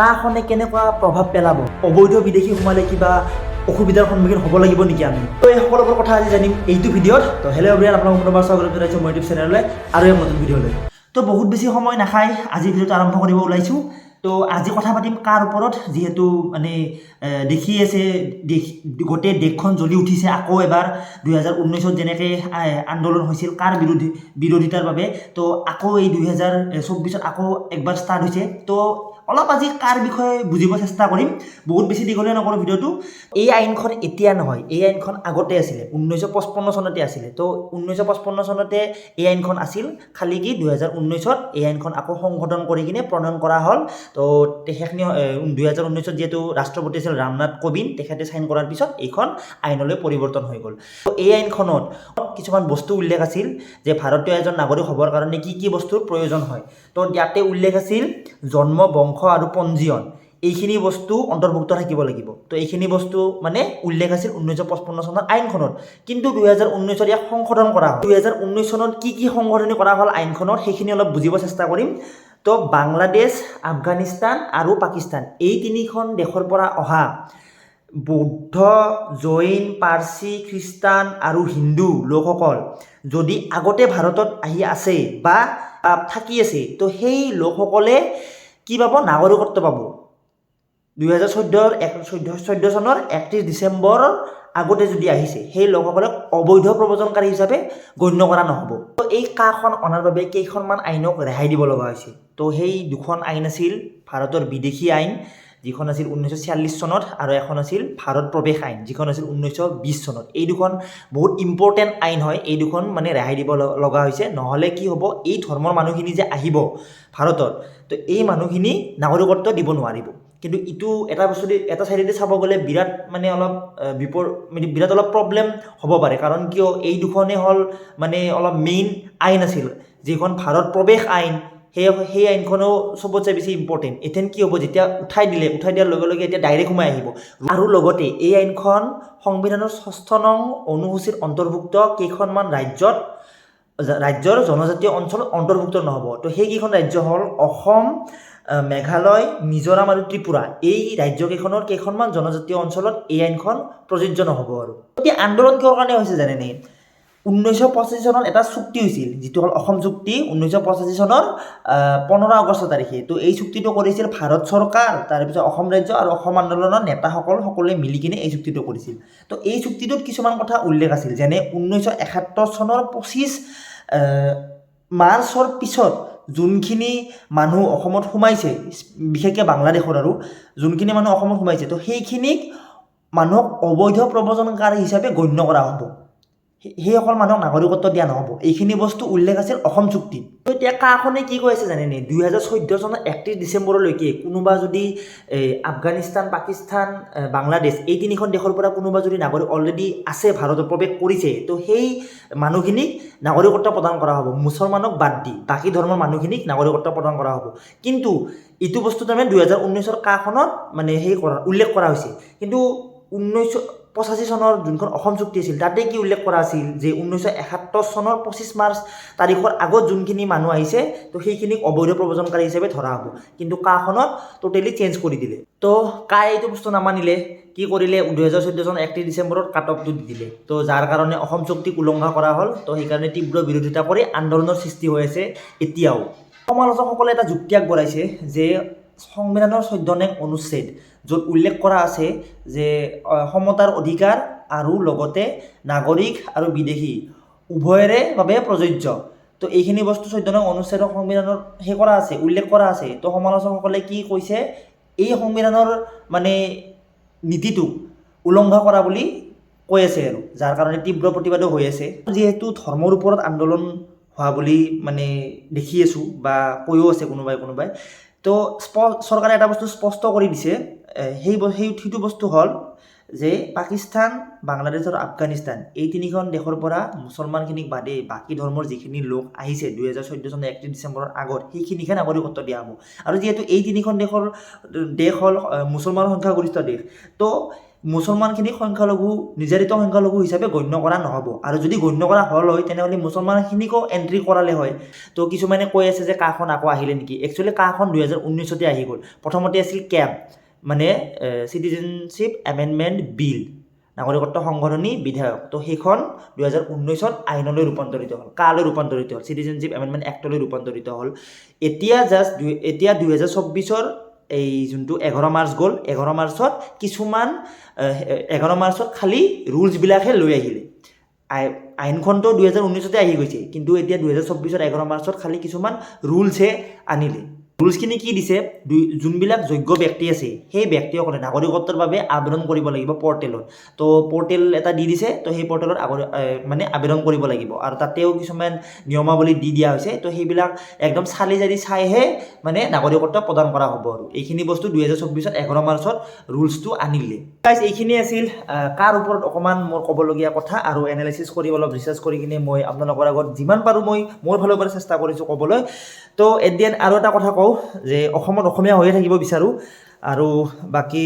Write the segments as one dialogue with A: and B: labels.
A: কাখনে কেনেকুৱা প্ৰভাৱ পেলাব? অবৈধ বিদেশি সোমালে কিবা অসুবিধাৰ সন্মুখীন হ'ব লাগিব নেকি আমি? তো এই সকলোবোৰ কথা আজি জানিম এইটো ভিডিঅ'ত। তো হেল্ল' এভৰিয়ান আপোনালোক পুনৰবাৰ স্বাগতম জনাইছোঁ মই ইউটিউব চেনেললৈ আৰু এক নতুন ভিডিঅ'লৈ। তো বহুত বেছি সময় নাখায় আজি ভিডিঅ'টো আৰম্ভ কৰিব ওলাইছোঁ। তো আজি কথা পাতিম কাৰ ওপৰত? যিহেতু মানে দেখি আছে গোটেই দেশখন জ্বলি উঠিছে আকৌ এবাৰ। দুহেজাৰ ঊনৈছত যেনেকৈ আন্দোলন হৈছিল কাৰ বিৰোধী, বিৰোধিতাৰ বাবে। তো আকৌ এই দুহেজাৰ চৌব্বিছত আকৌ একবাৰ ষ্টাৰ্ট হৈছে। তো অলপ আজি কাৰ বিষয়ে বুজিব চেষ্টা কৰিম। বহুত বেছি দীঘলীয়া নকৰোঁ ভিডিঅ'টো। এই আইনখন এতিয়া নহয়, এই আইনখন আগতে আছিলে ঊনৈছশ পঁচপন্ন চনতে আছিলে। তো ঊনৈছশ পঁচপন্ন চনতে এই আইনখন আছিল। খালি কি দুহেজাৰ ঊনৈছত এই আইনখন আকৌ সংশোধন কৰি কিনে প্ৰণয়ন কৰা হ'ল। তো তেখেতখিনি দুহেজাৰ ঊনৈছত যিহেতু ৰাষ্ট্ৰপতি আছিল ৰামনাথ কোবিন্দ, তেখেতে চাইন কৰাৰ পিছত এইখন আইনলৈ পৰিৱৰ্তন হৈ গ'ল। তো এই আইনখনত কিছুমান বস্তু উল্লেখ আছিল যে ভাৰতীয় এজন নাগৰিক হ'বৰ কাৰণে কি কি বস্তুৰ প্ৰয়োজন হয়। তো ইয়াতে উল্লেখ আছিল জন্ম, বংশ আৰু পঞ্জীয়ন। এইখিনি বস্তু অন্তৰ্ভুক্ত থাকিব লাগিব। তো এইখিনি বস্তু মানে উল্লেখ আছিল ঊনৈছশ পঁচপন্ন চনৰ আইনখনত। কিন্তু দুহেজাৰ ঊনৈছত ইয়াক সংশোধন কৰা হ'ল। দুহেজাৰ ঊনৈছ চনত কি কি সংশোধনী কৰা হ'ল আইনখনত সেইখিনি অলপ বুজিব চেষ্টা কৰিম। তো বাংলাদেশ, আফগানিস্তান আৰু পাকিস্তান, এই তিনিখন দেশৰ পৰা অহা বৌদ্ধ, জৈন, পাৰ্চী, খ্ৰীষ্টান আৰু হিন্দু লোকসকল যদি আগতে ভাৰতত আহি আছে বা থাকি আছে, তো সেই লোকসকলে কি পাব? নাগৰিকত্ব পাব। দুহেজাৰ চৈধ্যৰ এক, চৈধ্য চৈধ্য চনৰ একত্ৰিছ ডিচেম্বৰৰ আগতে যদি আহিছে, সেই লোকসকলক অবৈধ প্ৰব্ৰজনকাৰী হিচাপে গণ্য কৰা নহ'ব। তো এই কাখন অনাৰ বাবে কেইখনমান আইনক ৰেহাই দিব লগা হৈছিল তো সেই দুখন আইন আছিল ভাৰতৰ বিদেশি আইন, যিখন আছিল ঊনৈছশ ছিয়াল্লিছ চনত আৰু এখন আছিল ভাৰত প্ৰৱেশ আইন, যিখন আছিল ঊনৈছশ বিছ চনত। এই দুখন বহুত ইম্পৰ্টেণ্ট আইন হয়, এই দুখন মানে ৰেহাই দিব লগা হৈছে। নহ'লে কি হ'ব, এই ধৰ্মৰ মানুহখিনি যে আহিব ভাৰতত, তো এই মানুহখিনি নাগৰিকত্ব দিব নোৱাৰিব। কিন্তু ইটো এটা বস্তু এটা চাইডেদি চাব গ'লে বিৰাট মানে অলপ বিপৰ মানে বিৰাট অলপ প্ৰব্লেম হ'ব পাৰে। কাৰণ কিয়, এই দুখনেই হ'ল মানে অলপ মেইন আইন আছিল। যিখন ভাৰত প্ৰৱেশ আইন, সেই সেই আইনখনো চবতছে বেছি ইম্পৰ্টেণ্ট এতিয়া কি হ'ব, যেতিয়া উঠাই দিলে, উঠাই দিয়াৰ লগে লগে এতিয়া ডাইৰেক্ট সোমাই আহিব। আৰু লগতে এই আইনখন সংবিধানৰ ষষ্ঠ নং অনুসূচীত অন্তৰ্ভুক্ত কেইখনমান ৰাজ্যত ৰাজ্যৰ জনজাতীয় অঞ্চলত অন্তৰ্ভুক্ত নহ'ব। তো সেইকেইখন ৰাজ্য হ'ল অসম মেঘালয়, মিজোৰাম আৰু ত্ৰিপুৰা। এই ৰাজ্যকেইখনৰ কেইখনমান জনজাতীয় অঞ্চলত এই আইনখন প্ৰযোজ্য নহ'ব আৰু। এতিয়া আন্দোলন কিহৰ কাৰণে হৈছে জানেনে? ঊনৈছশ পঁচাশী চনত এটা চুক্তি হৈছিল, যিটো হ'ল অসম চুক্তি। ঊনৈছশ পঁচাশী চনৰ পোন্ধৰ আগষ্ট তাৰিখে। তো এই চুক্তিটো কৰিছিল ভাৰত চৰকাৰ তাৰপিছত অসম ৰাজ্য আৰু অসম আন্দোলনৰ নেতাসকল সকলোৱে মিলি কিনে এই চুক্তিটো কৰিছিল। তো এই চুক্তিটোত কিছুমান কথা উল্লেখ আছিল, যেনে ঊনৈছশ এসত্তৰ চনৰ পঁচিছ মাৰ্চৰ পিছত যোনখিনি মানুহ অসমত সোমাইছে বিশেষকৈ বাংলাদেশৰ আৰু যোনখিনি মানুহ অসমত সোমাইছে তো সেইখিনিক মানুহক অবৈধ প্ৰব্ৰজনকাৰী হিচাপে গণ্য কৰা হ'ব। সেইসকল মানুহক নাগৰিকত্ব দিয়া নহ'ব। এইখিনি বস্তু উল্লেখ আছিল অসম চুক্তিত তো এতিয়া কাখনে কি কৈ আছে জানেনে? দুহেজাৰ চৈধ্য চনৰ একত্ৰিছ ডিচেম্বৰলৈকে কোনোবা যদি এই, আফগানিস্তান পাকিস্তান বাংলাদেশ এই তিনিখন দেশৰ পৰা কোনোবা যদি নাগৰিক অলৰেডি আছে ভাৰতত প্ৰৱেশ কৰিছে তো সেই মানুহখিনিক নাগৰিকত্ব প্ৰদান কৰা হ'ব। মুছলমানক বাদ দি বাকী ধৰ্মৰ মানুহখিনিক নাগৰিকত্ব প্ৰদান কৰা হ'ব। কিন্তু এইটো বস্তু তাৰমানে দুহেজাৰ ঊনৈছৰ কাখনত মানে সেই কৰা উল্লেখ কৰা হৈছে। কিন্তু ঊনৈছশ পঁচাশী চনৰ যোনখন অসম চুক্তি আছিল তাতে কি উল্লেখ কৰা আছিল যে ঊনৈছশ এসত্তৰ চনৰ পঁচিছ মাৰ্চ তাৰিখৰ আগত যোনখিনি মানুহ আহিছে, তো সেইখিনিক অবৈধ প্ৰব্ৰজনকাৰী হিচাপে ধৰা হ'ব। কিন্তু কাখনত টোটেলি চেঞ্জ কৰি দিলে। তো কাই এইটো বস্তু নামানিলে? কি কৰিলে? দুহেজাৰ চৈধ্য চনৰ একত্ৰিছ ডিচেম্বৰত কাট অফটো দি দিলে। তো যাৰ কাৰণে অসম চুক্তিক উলংঘা কৰা হ'ল, তো সেইকাৰণে তীব্ৰ বিৰোধিতা কৰি আন্দোলনৰ সৃষ্টি হৈ আছে এতিয়াও। সমালোচকসকলে এটা যুক্তি আগবঢ়াইছে যে সংবিধানৰ চৈধ্য নং অনুচ্ছেদ, য'ত উল্লেখ কৰা আছে যে সমতাৰ অধিকাৰ আৰু লগতে নাগৰিক আৰু বিদেশি উভয়ৰে বাবে প্ৰযোজ্য। তো এইখিনি বস্তু চৈধ্য নং অনুচ্ছেদৰ সংবিধানত সেই কৰা আছে, উল্লেখ কৰা আছে। তো সমালোচকসকলে কি কৈছে? এই সংবিধানৰ মানে নীতিটোক উলংঘা কৰা বুলি কৈ আছে আৰু, যাৰ কাৰণে তীব্ৰ প্ৰতিবাদো হৈ আছে। যিহেতু ধৰ্মৰ ওপৰত আন্দোলন হোৱা বুলি মানে দেখি আছোঁ বা কৈও আছে কোনোবাই কোনোবাই। তো চৰকাৰে এটা বস্তু স্পষ্ট কৰি দিছে সেই সেই সেইটো বস্তু হ'ল যে পাকিস্তান, বাংলাদেশ আৰু আফগানিস্তান, এই তিনিখন দেশৰ পৰা মুছলমানখিনিক বাদে বাকী ধৰ্মৰ যিখিনি লোক আহিছে, দুহেজাৰ চৈধ্য চনৰ একত্ৰিছ ডিচেম্বৰৰ আগত, সেইখিনিকহে নাগৰিকত্ব দিয়া হ'ব। আৰু যিহেতু এই তিনিখন দেশৰ, দেশ হ'ল মুছলমান সংখ্যাগৰিষ্ঠ দেশ, তো মুছলমানখিনিক সংখ্যালঘু নিৰ্যাৰিত সংখ্যালঘু হিচাপে গণ্য কৰা নহ'ব। আৰু যদি গণ্য কৰা হ'ল হয়, তেনেহ'লে মুছলমানখিনিকো এণ্ট্ৰি কৰালে হয়। তো কিছুমানে কৈ আছে যে কাখন আকৌ আহিলে নেকি? একচুৱেলি কাখন দুহেজাৰ ঊনৈছতে আহি গ'ল। প্ৰথমতে আছিল কেব মানে চিটিজেনশ্বিপ এমেণ্ডমেণ্ট বিল নাগৰিকত্ব সংশোধনী বিধেয়ক। তো সেইখন দুহেজাৰ ঊনৈছত আইনলৈ ৰূপান্তৰিত হ'ল। কালৈ ৰূপান্তৰিত হ'ল? চিটিজেনশ্বিপ এমেণ্ডমেণ্ট এক্টলৈ ৰূপান্তৰিত হ'ল। এতিয়া জাষ্ট দুই, এতিয়া দুহেজাৰ চৌব্বিছৰ এই যোনটো এঘাৰ মাৰ্চ গ'ল, এঘাৰ মাৰ্চত কিছুমান এঘাৰ মাৰ্চত খালী ৰুলছবিলাকহে লৈ আহিলে। আই আইনখনতো দুহেজাৰ ঊনৈছতে আহি গৈছে, কিন্তু এতিয়া দুহেজাৰ চৌব্বিছত এঘাৰ মাৰ্চত খালী কিছুমান ৰুলছহে আনিলে। ৰুলছখিনি কি দিছে? দুই যোনবিলাক যোগ্য ব্যক্তি আছে, সেই ব্যক্তিসকলে নাগৰিকত্বৰ বাবে আবেদন কৰিব লাগিব পৰ্টেলত। তো পৰ্টেল এটা দি দিছে, তো সেই পৰ্টেলত আগৰ মানে আবেদন কৰিব লাগিব। আৰু তাতেও কিছুমান নিয়মাৱলী দি দিয়া হৈছে, তো সেইবিলাক একদম চালি জাৰি চাইহে মানে নাগৰিকত্ব প্ৰদান কৰা হ'ব আৰু। এইখিনি বস্তু দুহেজাৰ চৌব্বিছত এঘাৰ মাৰ্চত ৰুলছটো আনিলে। গাইজ এইখিনি আছিল কাৰ ওপৰত অকণমান মোৰ ক'বলগীয়া কথা আৰু এনালাইচিছ কৰি অলপ ৰিচাৰ্চ কৰি কিনে মই আপোনালোকৰ আগত যিমান পাৰোঁ মই মোৰ ফালৰ পৰা চেষ্টা কৰিছোঁ ক'বলৈ। তো এট আৰু এটা কথা কওঁ যে অসমত অসমীয়া হৈয়ে থাকিব বিচাৰোঁ আৰু বাকী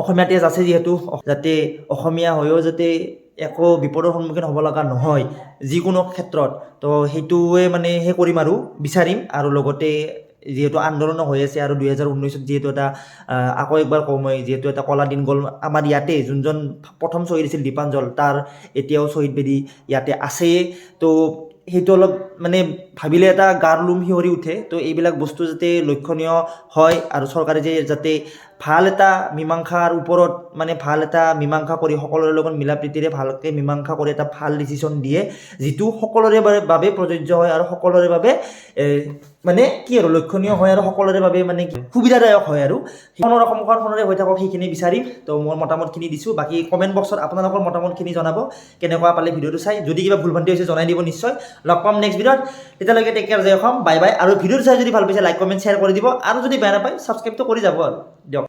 A: অসমীয়া তেজ আছে যিহেতু যাতে অসমীয়া হৈও যাতে একো বিপদৰ সন্মুখীন হ'ব লগা নহয় যিকোনো ক্ষেত্ৰত। তো সেইটোৱে মানে সেই কৰিম আৰু বিচাৰিম আৰু লগতে যিহেতু আন্দোলনো হৈ আছে আৰু দুহেজাৰ ঊনৈছত যিহেতু এটা আকৌ একবাৰ কওঁ মই যিহেতু এটা কলা দিন গ'ল আমাৰ ইয়াতে যোনজন প্ৰথম শ্বহীদ আছিল দীপাঞ্জল তাৰ এতিয়াও শ্বহীদ বেদী ইয়াতে আছেই। তো সেইটো অলপ মানে ভাবিলে এটা গাৰ লোম শিয়ৰি উঠে। তো এইবিলাক বস্তু যাতে লক্ষণীয় হয় আৰু চৰকাৰে যে যাতে ভালো এটা মীমাংসাৰ ওপৰত মানে ভালো এটা মীমাংসা কৰি সকলোৰে লগত মিলা প্ৰীতিৰে ভালকৈ মীমাংসা কৰি এটা ভালো ডিচিশ্যন দিয়ে, যিটো সকলোৰে বাবে- প্ৰযোজ্য হয় আৰু সকলোৰে বাবে মানে কি আৰু লক্ষণীয় হয় আৰু সকলোৰে বাবে মানে কি সুবিধাদায়ক হয় আৰু। সোণৰ অসমখন সোণৰে হৈ থাকক সেইখিনি বিচাৰিম। তো মোৰ মতামতখিনি দিছোঁ। বাকী কমেণ্ট বক্সত আপোনালোকৰ মতামতখিনি জনাব। কেনেকুৱা পালে ভিডিঅ'টো চাই। যদি কিবা ভুল ভ্ৰান্তি হৈছে জনাই দিব নিশ্চয়। লগ পাম নেক্সট ভিডিঅ'ত। তেতিয়ালৈকে টেক কেয়াৰ জয় অসম। বাই বাই আৰু ভিডিঅ'টো চাই যদি ভালো পাইছে লাইক কমেণ্ট শ্বেয়াৰ কৰি দিব। আৰু যদি বেয়া নাপায় ছাবস্ক্ৰাইবটো কৰি যাব আৰু। দিয়ক।